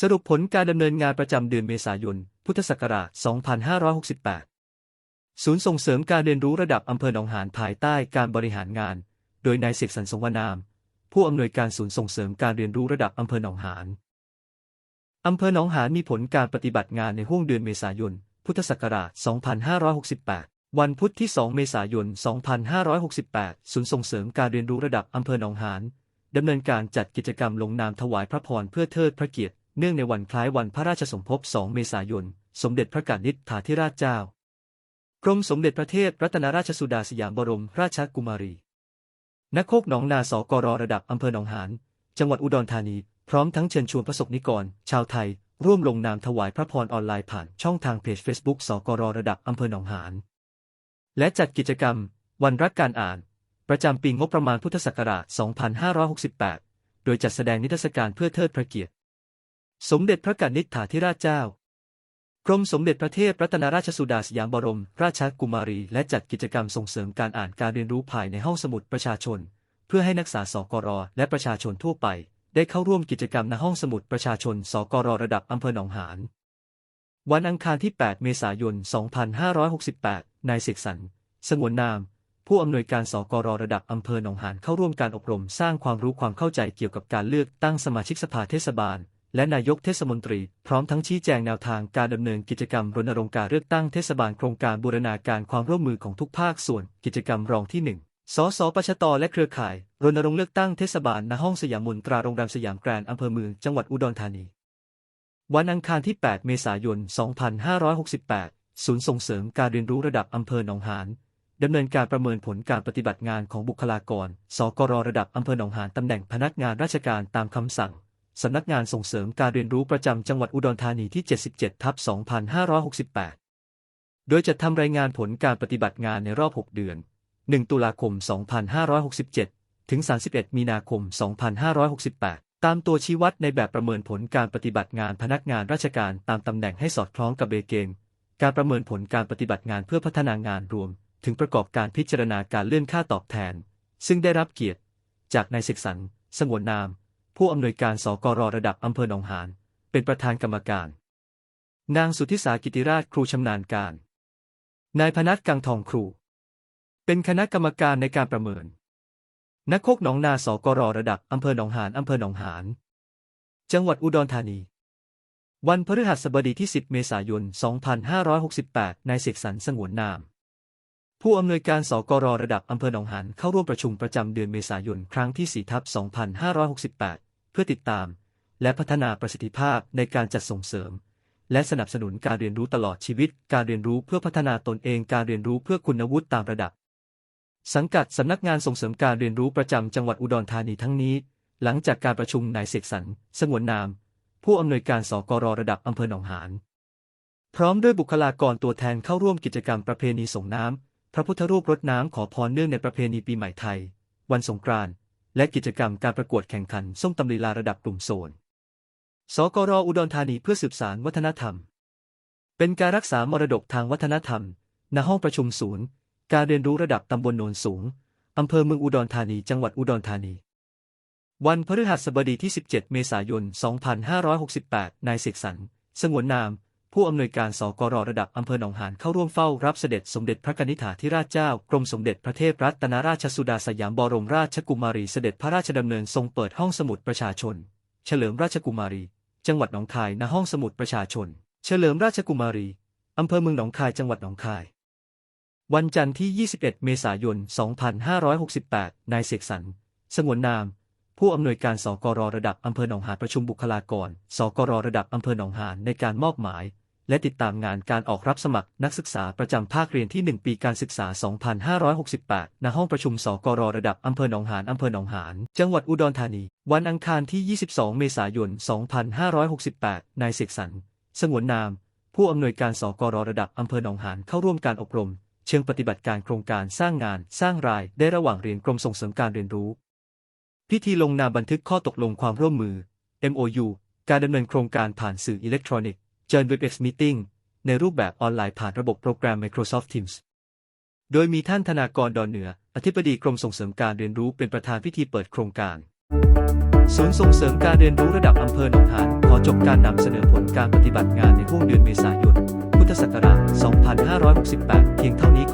สรุปผลการดำเนินงานประจำเดือนเมษายน พุทธศักราช 2568 ศูนย์ส่งเสริมการเรียนรู้ระดับอำเภอหนองหานภายใต้การบริหารงาน โดยนายเสกสรรสงวนาม ผู้อำนวยการศูนย์ส่งเสริมการเรียนรู้ระดับอำเภอหนองหานอำเภอหนองหานมีผลการปฏิบัติงานในห้วงเดือนเมษายน พุทธศักราช 2568 วันพุธที่ 2 เมษายน 2568 ศูนย์ส่งเสริมการเรียนรู้ระดับอำเภอหนองหานดำเนินการจัดกิจกรรมลงนามถวายพระพรเพื่อเทิดพระเกียรติ เนื่องในวันคล้ายวันพระราชสมภพ 2 เมษายน สมเด็จพระกนิษฐาธิราชเจ้า กรมสมเด็จพระเทพรัตนราชสุดาสยามบรมราชกุมารีณโคกหนองนาสกรระดับอำเภอหนองหาน จังหวัดอุดรธานี พร้อมทั้งเชิญชวนประสบนิกร ชาวไทย ร่วมลงนามถวายพระพรออนไลน์ผ่านช่องทางเพจ Facebook สกรระดับอำเภอหนองหาน และจัดกิจกรรม วันรักการอ่าน ประจำปีงบประมาณพุทธศักราช 2568 โดยจัดแสดงนิทรรศการเพื่อเทิดพระเกียรติ สมเด็จพระกนิษฐาธิราชเจ้ากรมสมเด็จพระเทพรัตนราชสุดาสยามบรม ราชกุมารี และจัดกิจกรรมส่งเสริมการอ่านการเรียนรู้ภายในห้องสมุดประชาชน เพื่อให้นักศึกษาสกรและประชาชนทั่วไป ได้เข้าร่วมกิจกรรมณห้องสมุดประชาชน สกรระดับอำเภอหนองหานวันอังคารที่ 8 เมษายน 2568 นายเสกสรรสงวนนาม ผู้อำนวยการสกรระดับอำเภอหนองหานเข้าร่วมการอบรมสร้างความรู้ความเข้าใจเกี่ยวกับการเลือกตั้งสมาชิกสภาเทศบาล และนายกเทศมนตรี พร้อมทั้งชี้แจงแนวทางการดำเนินกิจกรรมรณรงค์การเลือกตั้งเทศบาลโครงการบูรณาการความร่วมมือของทุกภาคส่วน กิจกรรมรองที่ 1สสปชต และเครือข่าย รณรงค์เลือกตั้งเทศบาลณห้องสยามมนตราโรงแรมสยามแกรนด์อำเภอเมืองจังหวัดอุดรธานี วันอังคารที่ 8 เมษายน 2568 ศูนย์ส่งเสริมการเรียนรู้ระดับอำเภอหนองหานดำเนินการประเมินผลการปฏิบัติงานของบุคลากร สกรระดับอำเภอหนองหานตำแหน่งพนักงานราชการตามคำสั่ง สำนักงานส่งเสริมการเรียนรู้ประจำจังหวัดอุดรธานีที่ 77 ทับ 2568 โดยจะทำรายงานผลการปฏิบัติงานในรอบ 6 เดือน 1 ตุลาคม 2567 ถึง 31 มีนาคม 2568 ตามตัวชี้วัดในแบบประเมินผลการปฏิบัติงานพนักงานราชการตามตำแหน่งให้สอดคล้องกับเบเกณฑ์การประเมินผลการปฏิบัติงานเพื่อพัฒนางานรวม ถึงประกอบการพิจารณาการเลื่อนค่าตอบแทน ซึ่งได้รับเกียรติ จากนายเสกสรรสงวนนาม ผู้อำนวยการสกรระดับอำเภอหนองหาน เป็นประธานกรรมการ นางสุทธิสากิติราชครูชำนาญการ นายพนัทกังทองครู เป็นคณะกรรมการในการประเมิน นักโคกหนองนาสกรระดับอำเภอหนองหานอำเภอหนองหาน จังหวัดอุดรธานี วันพฤหัสบดีที่ 10 เมษายน 2568 นายเสกสรรสงวนนาม ผู้อำนวยการสกรระดับอำเภอหนองหานเข้าร่วมประชุมประจำเดือนเมษายนครั้งที่4ทับ2568 เพื่อติดตาม และพัฒนาประสิทธิภาพในการจัดส่งเสริม และสนับสนุนการเรียนรู้ตลอดชีวิต การเรียนรู้เพื่อพัฒนาตนเองการเรียนรู้เพื่อคุณวุฒิตามระดับ สังกัดสำนักงานส่งเสริมการเรียนรู้ประจำจังหวัดอุดรธานีทั้งนี้ หลังจากการประชุมนายเสกสรรสงวนนาม ผู้อำนวยการสกรระดับอำเภอหนองหานพร้อมด้วยบุคลากรตัวแทนเข้าร่วมกิจกรรมประเพณีส่งน้ำ พระพุทธรูปรดน้ำขอพรเนื่องในประเพณีปีใหม่ไทย วันสงกรานต์และกิจกรรมการประกวดแข่งขันส้มตำลีลาระดับกลุ่มโซน สกรอุดรธานีเพื่อสืบสานวัฒนธรรม เป็นการรักษามรดกทางวัฒนธรรม ณห้องประชุมศูนย์ การเรียนรู้ระดับตำบลโนนสูง อำเภอเมืองอุดรธานีจังหวัดอุดรธานี วันพฤหัสบดีที่ 17 เมษายน 2568 นายเสกสรรสงวนนาม ผู้อำนวยการสกรระดับอำเภอหนองหานเข้าร่วมเฝ้ารับเสด็จสมเด็จพระกนิษฐาธิราชเจ้ากรมสมเด็จพระเทพรัตนราชสุดาสยามบรมราชกุมารีเสด็จพระราชดำเนินทรงเปิดห้องสมุดประชาชน เฉลิมราชกุมารี จังหวัดหนองคายณห้องสมุดประชาชน เฉลิมราชกุมารีอำเภอเมืองหนองคายจังหวัดหนองคาย วันจันทร์ที่ 21 เมษายน 2568 นายเสกสรรสงวนนาม ผู้อำนวยการสกรระดับอำเภอหนองหานประชุมบุคลากรสกรระดับอำเภอหนองหานในการมอบหมาย และติดตามงานการออกรับสมัครนักศึกษาประจำภาคเรียนที่ 1 ปีการศึกษา 2568 ณ ห้องประชุมสกรระดับอำเภอหนองหานอำเภอหนองหาน จังหวัดอุดรธานี วันอังคารที่ 22 เมษายน 2568 นายเสกสรร สงวนนาม ผู้อำนวยการสกรระดับอำเภอหนองหานเข้าร่วมการอบรม เชิงปฏิบัติการโครงการสร้างงานสร้างรายได้ระหว่างเรียนกรมส่งเสริมการเรียนรู้ พิธีลงนามบันทึกข้อตกลงความร่วมมือ MOU การดำเนินโครงการผ่านสื่ออิเล็กทรอนิกส์ Join WebEx Meeting ในรูปแบบออนไลน์ผ่านระบบโปรแกรม Microsoft Teams โดยมีท่านธนากรดอนเหนือ อธิบดีกรมส่งเสริมการเรียนรู้เป็นประธานพิธีเปิดโครงการ ศูนย์ส่งเสริมการเรียนรู้ระดับอำเภอหนองหานขอจบการนำเสนอผลการปฏิบัติงานในห่วงเดือนเมษายน พุทธศักราช 2568 เพียงเท่านี้